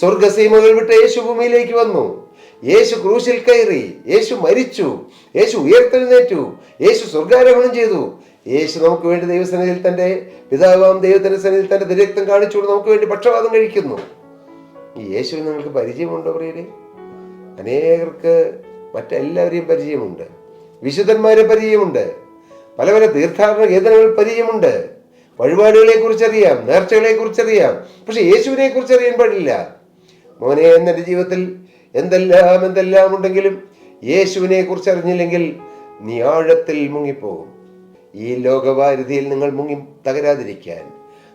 സ്വർഗസീമകൾ വിട്ട് യേശു ഭൂമിയിലേക്ക് വന്നു. യേശു ക്രൂശിൽ കയറി യേശു മരിച്ചു യേശു ഉയർത്തെഴുന്നേറ്റു യേശു സ്വർഗാരോഹണം ചെയ്തു. യേശു നമുക്ക് വേണ്ടി ദൈവസനയിൽ തന്റെ പിതാവാം ദൈവത്തിന്റെ സനയിൽ തന്റെ ദുരക്തം കാണിച്ചുകൊണ്ട് നമുക്ക് വേണ്ടി പക്ഷപാതം കഴിക്കുന്നു. ഈ യേശുവിന് നിങ്ങൾക്ക് പരിചയമുണ്ടോ പ്രിയരെ? അനേകർക്ക് മറ്റെല്ലാവരെയും പരിചയമുണ്ട്. വിശുദ്ധന്മാരെ പരിചയമുണ്ട്. പല പല തീർത്ഥാടന കേന്ദ്രങ്ങൾ പരിചയമുണ്ട്. വഴിപാടുകളെ കുറിച്ചറിയാം നേർച്ചകളെ കുറിച്ചറിയാം പക്ഷെ യേശുവിനെ കുറിച്ച് അറിയാൻ പാടില്ല. മോനെ എന്നെ ജീവിതത്തിൽ എന്തെല്ലാം എന്തെല്ലാം ഉണ്ടെങ്കിലും യേശുവിനെ കുറിച്ച് അറിഞ്ഞില്ലെങ്കിൽ നീ ആഴത്തിൽ മുങ്ങിപ്പോകും. ഈ ലോകവാരുതിയിൽ നിങ്ങൾ മുങ്ങി തകരാതിരിക്കാൻ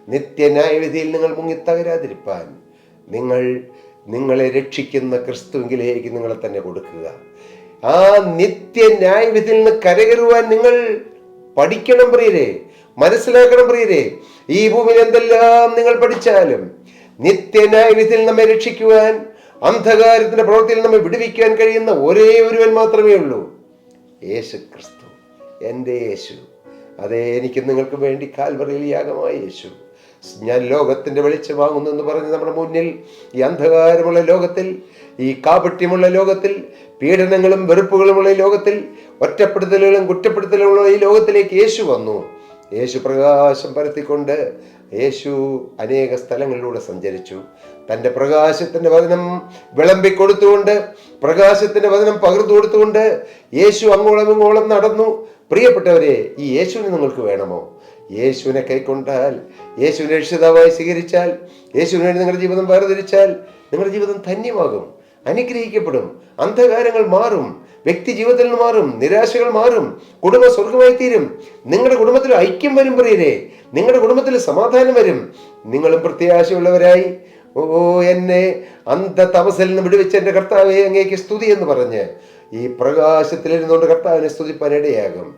നിത്യന്യായവിധിയിൽ നിങ്ങൾ മുങ്ങി തകരാതിരിപ്പാൻ നിങ്ങൾ നിങ്ങളെ രക്ഷിക്കുന്ന ക്രിസ്തുവിലേക്ക് നിങ്ങളെ തന്നെ കൊടുക്കുക. ആ നിത്യന്യായവിധിയിൽ നിന്ന് കരകരുവാൻ നിങ്ങൾ പഠിക്കണം പ്രിയരെ മനസ്സിലാക്കണം പ്രിയരെ. ഈ ഭൂമിയിൽ എന്തെല്ലാം നിങ്ങൾ പഠിച്ചാലും നിത്യന്യായവിധിയിൽ നമ്മെ രക്ഷിക്കുവാൻ അന്ധകാരത്തിന്റെ പ്രവൃത്തിയിൽ നമ്മെ വിടുവിക്കാൻ കഴിയുന്ന ഒരേ ഒരുവൻ മാത്രമേ ഉള്ളൂ. യേശു ക്രിസ്തു എന്റെ യേശു. അതേ എനിക്ക് നിങ്ങൾക്ക് വേണ്ടി കാൽവറിയിൽ യാഗമായ യേശു. ഞാൻ ലോകത്തിന്റെ വാങ്ങുന്നു എന്ന് പറഞ്ഞ് നമ്മുടെ മുന്നിൽ ഈ അന്ധകാരമുള്ള ലോകത്തിൽ ഈ കാപട്യമുള്ള ലോകത്തിൽ പീഡനങ്ങളും വെറുപ്പുകളുമുള്ള ഈ ലോകത്തിൽ ഒറ്റപ്പെടുത്തലുകളും കുറ്റപ്പെടുത്തലുകളുള്ള ഈ ലോകത്തിലേക്ക് യേശു വന്നു. യേശു പ്രകാശം പരത്തിക്കൊണ്ട് യേശു അനേക സ്ഥലങ്ങളിലൂടെ സഞ്ചരിച്ചു. തന്റെ പ്രകാശത്തിന്റെ വചനം വിളമ്പിക്കൊടുത്തുകൊണ്ട് പ്രകാശത്തിന്റെ വചനം പകർന്നു കൊടുത്തുകൊണ്ട് യേശു അങ്ങോളം ഇങ്ങോളം നടന്നു. പ്രിയപ്പെട്ടവരെ ഈ യേശുവിനെ നിങ്ങൾക്ക് വേണമോ? യേശുവിനെ കൈക്കൊണ്ടാൽ യേശുവിനെ രക്ഷിതാവായി സ്വീകരിച്ചാൽ യേശുവിന് വേണ്ടി നിങ്ങളുടെ ജീവിതം വേർതിരിച്ചാൽ നിങ്ങളുടെ ജീവിതം ധന്യമാകും. അനുഗ്രഹിക്കപ്പെടും. അന്ധകാരങ്ങൾ മാറും. വ്യക്തി ജീവിതത്തിൽ മാറും. നിരാശകൾ മാറും. കുടുംബ സ്വർഗമായി തീരും നിങ്ങളുടെ കുടുംബത്തിൽ ഐക്യം വരും പ്രിയരെ. നിങ്ങളുടെ കുടുംബത്തിൽ സമാധാനം വരും. നിങ്ങളും പ്രത്യാശയുള്ളവരായി. ഓ എന്നെ അന്ധ തപസിൽ നിന്ന് വിടുവിച്ച എന്റെ കർത്താവെ അങ്ങേക്ക് സ്തുതി എന്ന് പറഞ്ഞ് ഈ പ്രകാശത്തിലിരുന്നുകൊണ്ട് കർത്താവിനെ സ്തുതിപ്പാൻ ഇടയാകും.